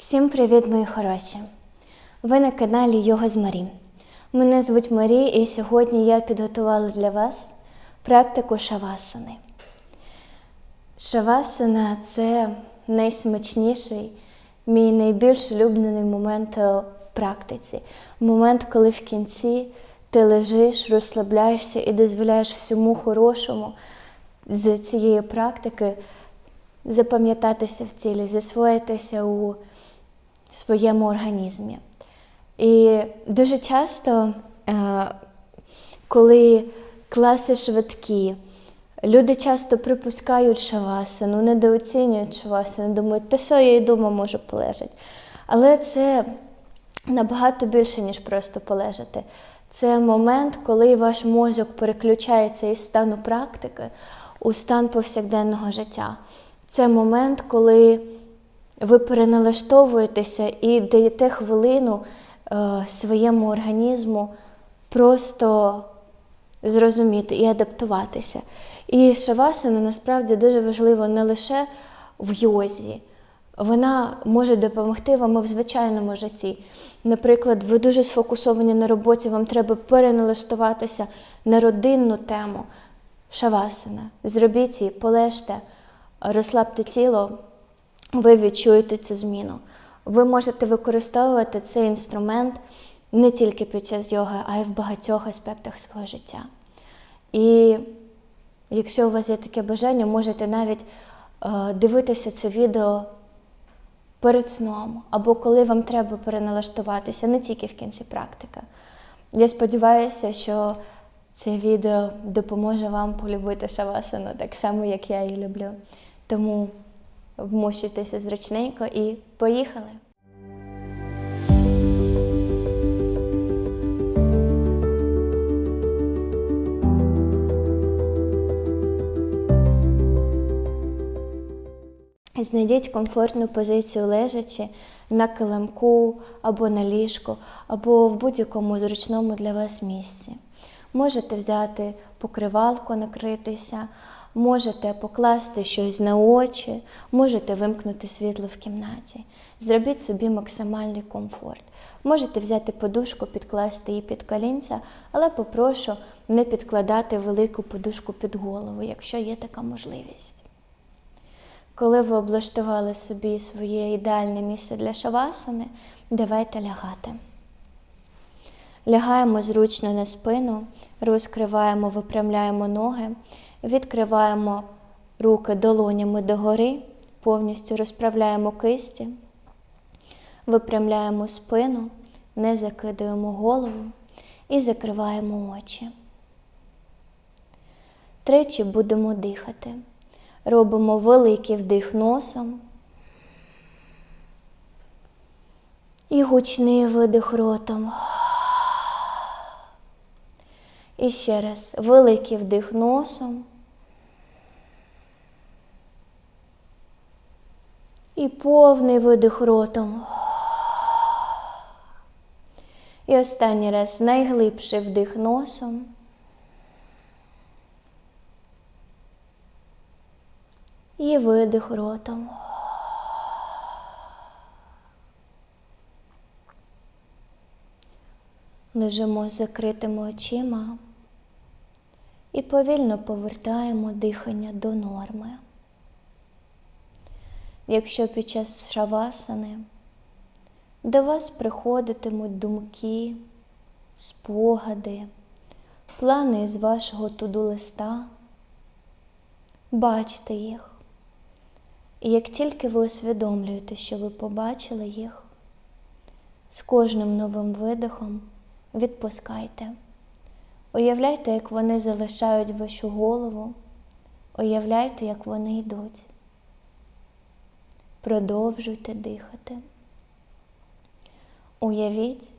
Всім привіт, мої хороші! Ви на каналі Йога з Марі. Мене звуть Марі, і сьогодні я підготувала для вас практику шавасани. Шавасана це найсмачніший, мій найбільш улюблений момент в практиці. Момент, коли в кінці ти лежиш, розслабляєшся і дозволяєш всьому хорошому з цієї практики запам'ятатися в тілі, засвоїтися у своєму організмі. І дуже часто, е, коли класи швидкі, люди часто припускають шавасану, недооцінюють шавасану, думають, та що я і дома можу полежати. Але це набагато більше, ніж просто полежати. Це момент, коли ваш мозок переключається із стану практики у стан повсякденного життя. Це момент, коли ви переналаштовуєтеся і даєте хвилину е, своєму організму просто зрозуміти і адаптуватися. І шавасана насправді дуже важливо не лише в йозі. Вона може допомогти вам і в звичайному житті. Наприклад, ви дуже сфокусовані на роботі, вам треба переналаштуватися на родинну тему. Шавасана. Зробіть її, полежте, розслабте тіло, ви відчуєте цю зміну. Ви можете використовувати цей інструмент не тільки під час йоги, а й в багатьох аспектах свого життя. І якщо у вас є таке бажання, можете навіть е, дивитися це відео перед сном, або коли вам треба переналаштуватися, не тільки в кінці практики. Я сподіваюся, що це відео допоможе вам полюбити шавасану так само, як я її люблю. Тому вмощуйтеся зручненько і поїхали! Знайдіть комфортну позицію лежачи на килимку або на ліжку, або в будь-якому зручному для вас місці. Можете взяти покривалку, накритися, можете покласти щось на очі, можете вимкнути світло в кімнаті. Зробіть собі максимальний комфорт. Можете взяти подушку, підкласти її під колінця, але попрошу не підкладати велику подушку під голову, якщо є така можливість. Коли ви облаштували собі своє ідеальне місце для шавасани, давайте лягати. Лягаємо зручно на спину, розкриваємо, випрямляємо ноги, відкриваємо руки долонями догори, повністю розправляємо кисті, випрямляємо спину, не закидаємо голову і закриваємо очі. Тричі будемо дихати. Робимо великий вдих носом і гучний видих ротом. І ще раз великий вдих носом. І повний видих ротом. І останній раз найглибший вдих носом. І видих ротом. Лежимо з закритими очима і повільно повертаємо дихання до норми. Якщо під час шавасани до вас приходитимуть думки, спогади, плани з вашого туду-листа, бачте їх. І як тільки ви усвідомлюєте, що ви побачили їх, з кожним новим видихом відпускайте. Уявляйте, як вони залишають вашу голову, уявляйте, як вони йдуть. Продовжуйте дихати. Уявіть,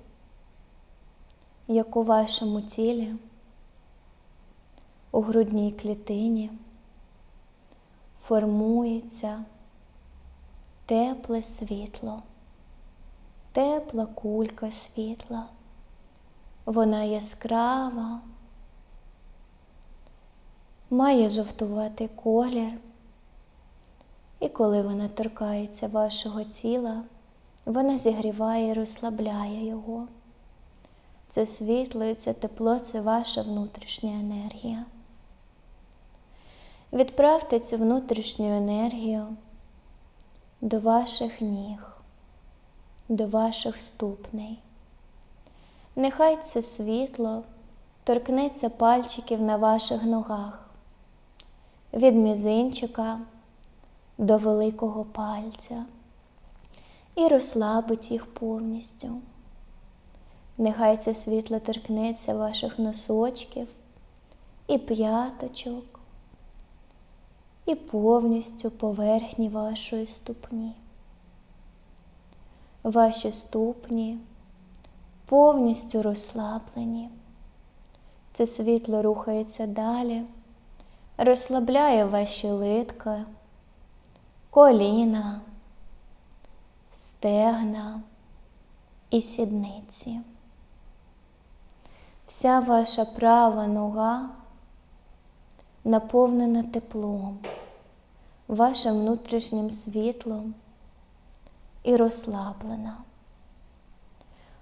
як у вашому тілі, у грудній клітині формується тепле світло, тепла кулька світла. Вона яскрава, має жовтуватий колір, і коли вона торкається вашого тіла, Вона зігріває і розслабляє його. Це світло і це тепло це ваша внутрішня енергія. Відправте цю внутрішню енергію до ваших ніг, до ваших ступней. Нехай це світло торкнеться пальчиків на ваших ногах, від мізинчика до великого пальця і розслабить їх повністю. Нехай це світло торкнеться ваших носочків і п'яточок, і повністю поверхні вашої ступні. Ваші ступні повністю розслаблені. Це світло рухається далі, розслабляє ваші литка, коліна, стегна і сідниці. Вся ваша права нога наповнена теплом, вашим внутрішнім світлом і розслаблена.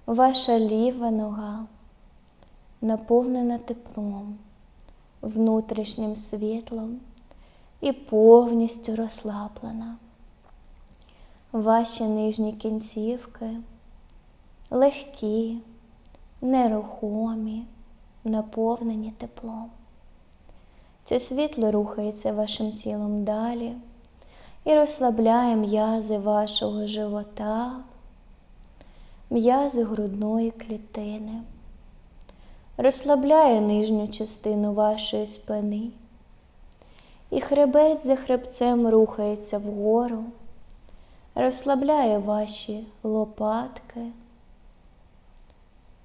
Ваша ліва нога наповнена теплом, внутрішнім світлом і повністю розслаблена. Ваші нижні кінцівки легкі, нерухомі, наповнені теплом. Це світло рухається вашим тілом далі і розслабляє м'язи вашого живота, м'язи грудної клітини, розслабляє нижню частину вашої спини, і хребець за хребцем рухається вгору, розслабляє ваші лопатки,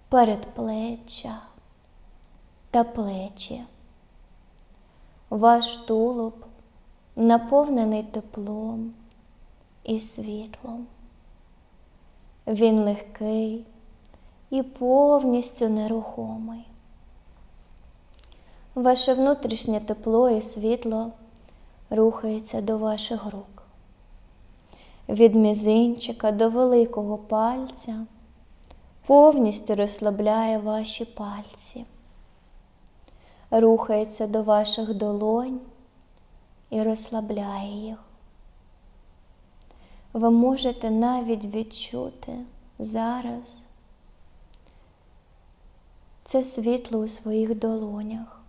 передплеччя та плечі. Ваш тулуб наповнений теплом і світлом. Він легкий і повністю нерухомий. Ваше внутрішнє тепло і світло рухається до ваших рук. Від мізинчика до великого пальця повністю розслабляє ваші пальці, рухається до ваших долонь і розслабляє їх. Ви можете навіть відчути зараз це світло у своїх долонях,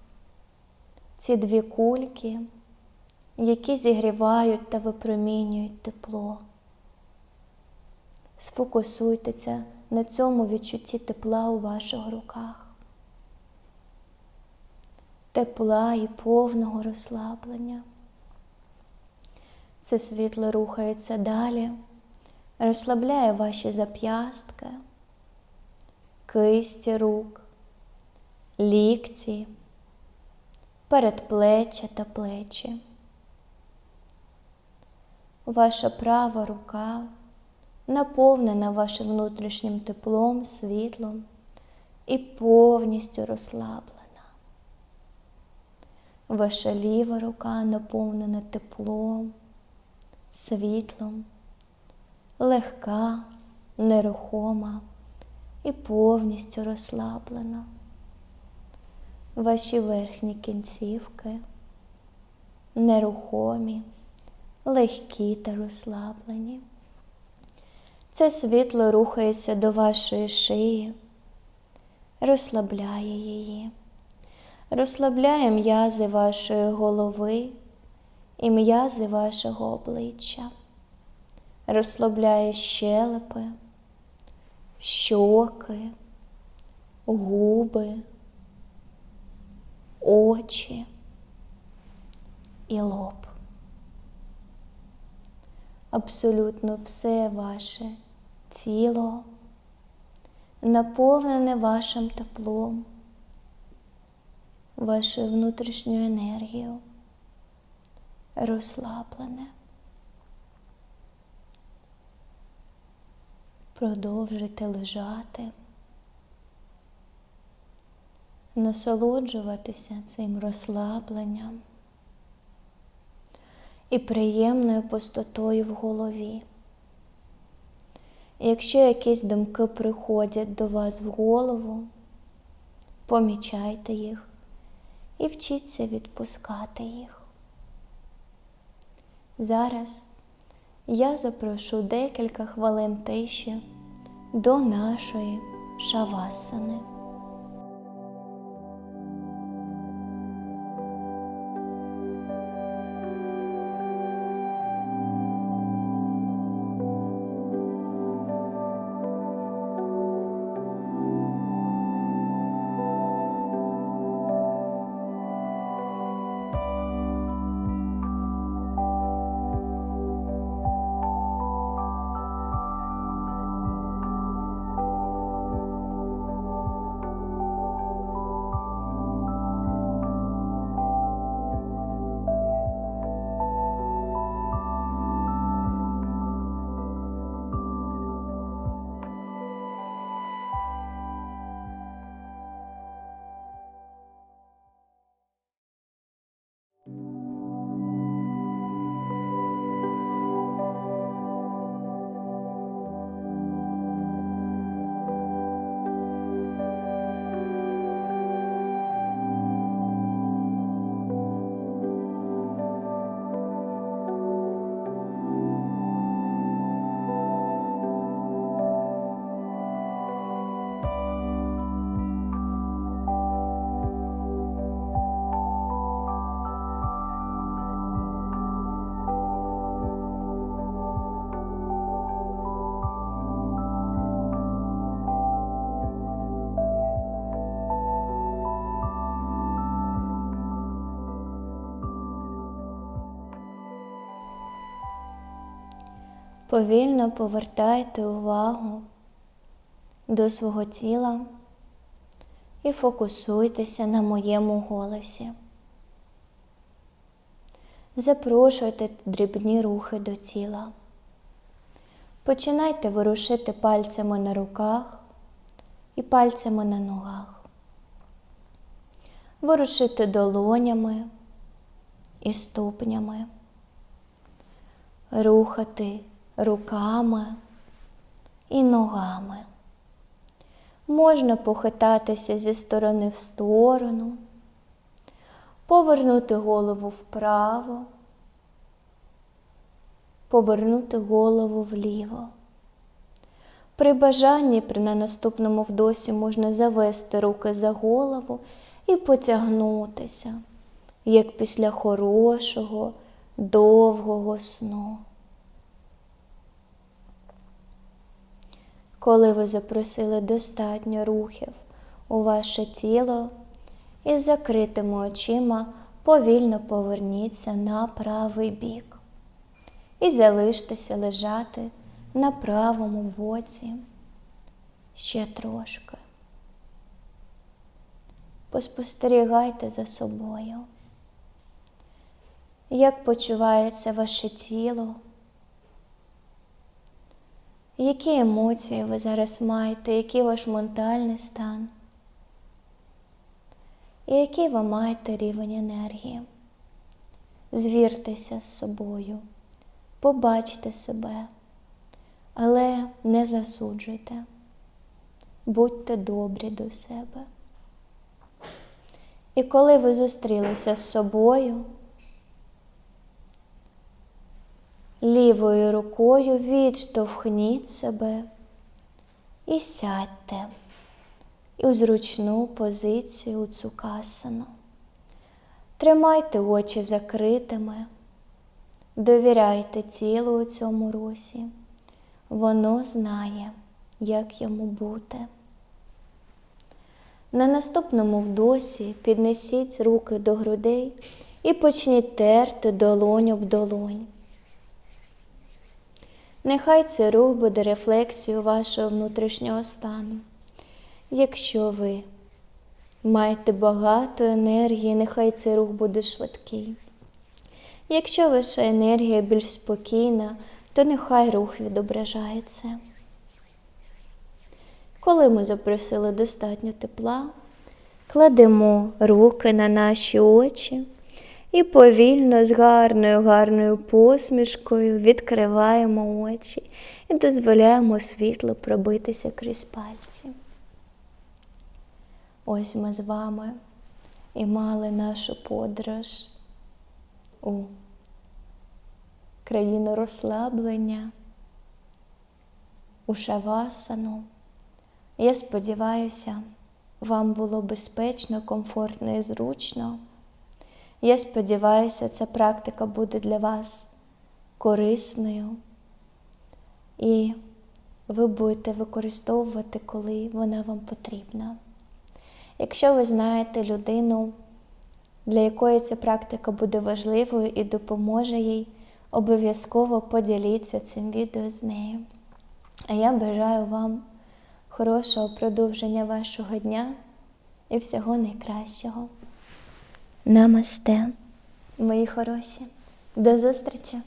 ці дві кульки, які зігрівають та випромінюють тепло. Сфокусуйтеся на цьому відчутті тепла у ваших руках, тепла і повного розслаблення. Це світло рухається далі, розслабляє ваші зап'ястки, кисті рук, лікті, передплеччя та плечі. Ваша права рука наповнена вашим внутрішнім теплом, світлом і повністю розслаблена. Ваша ліва рука наповнена теплом, світлом, легка, нерухома і повністю розслаблена. Ваші верхні кінцівки нерухомі, легкі та розслаблені. Це світло рухається до вашої шиї, розслабляє її, розслабляє м'язи вашої голови і м'язи вашого обличчя, розслабляє щелепи, щоки, губи, очі і лоб. Абсолютно все ваше тіло наповнене вашим теплом, вашою внутрішньою енергією, розслаблене. Продовжуйте лежати, насолоджуватися цим розслабленням і приємною пустотою в голові. Якщо якісь думки приходять до вас в голову, помічайте їх і вчіться відпускати їх. Зараз я запрошу декілька хвилин тиші до нашої шавасани. Повільно повертайте увагу до свого тіла і фокусуйтеся на моєму голосі. Запрошуйте дрібні рухи до тіла. Починайте ворушити пальцями на руках і пальцями на ногах. Ворушити долонями і ступнями. Рухати руками і ногами. Можна похитатися зі сторони в сторону, повернути голову вправо, повернути голову вліво. При бажанні при на наступному вдосі можна завести руки за голову і потягнутися, як після хорошого, довгого сну. Коли ви запросили достатньо рухів у ваше тіло, із закритими очима повільно поверніться на правий бік і залиштеся лежати на правому боці ще трошки. Поспостерігайте за собою, як почувається ваше тіло. Які емоції ви зараз маєте, який ваш ментальний стан? І який ви маєте рівень енергії? Звіртеся з собою, побачте себе, але не засуджуйте, будьте добрі до себе. І коли ви зустрілися з собою, лівою рукою відштовхніть себе і сядьте у зручну позицію цукасану. Тримайте очі закритими, довіряйте тілу у цьому русі. Воно знає, як йому бути. На наступному вдосі піднесіть руки до грудей і почніть терти долонь об долонь. Нехай цей рух буде рефлексією вашого внутрішнього стану. Якщо ви маєте багато енергії, нехай цей рух буде швидкий. Якщо ваша енергія більш спокійна, то нехай рух відображається. Коли ми запросили достатньо тепла, кладемо руки на наші очі і повільно з гарною гарною посмішкою відкриваємо очі і дозволяємо світлу пробитися крізь пальці. Ось ми з вами і мали нашу подорож у країну розслаблення, у шавасану. Я сподіваюся, вам було безпечно, комфортно і зручно. Я сподіваюся, ця практика буде для вас корисною, і ви будете використовувати, коли вона вам потрібна. Якщо ви знаєте людину, для якої ця практика буде важливою і допоможе їй, обов'язково поділіться цим відео з нею. А я бажаю вам хорошого продовження вашого дня і всього найкращого. Намасте, мої хороші. До зустрічі!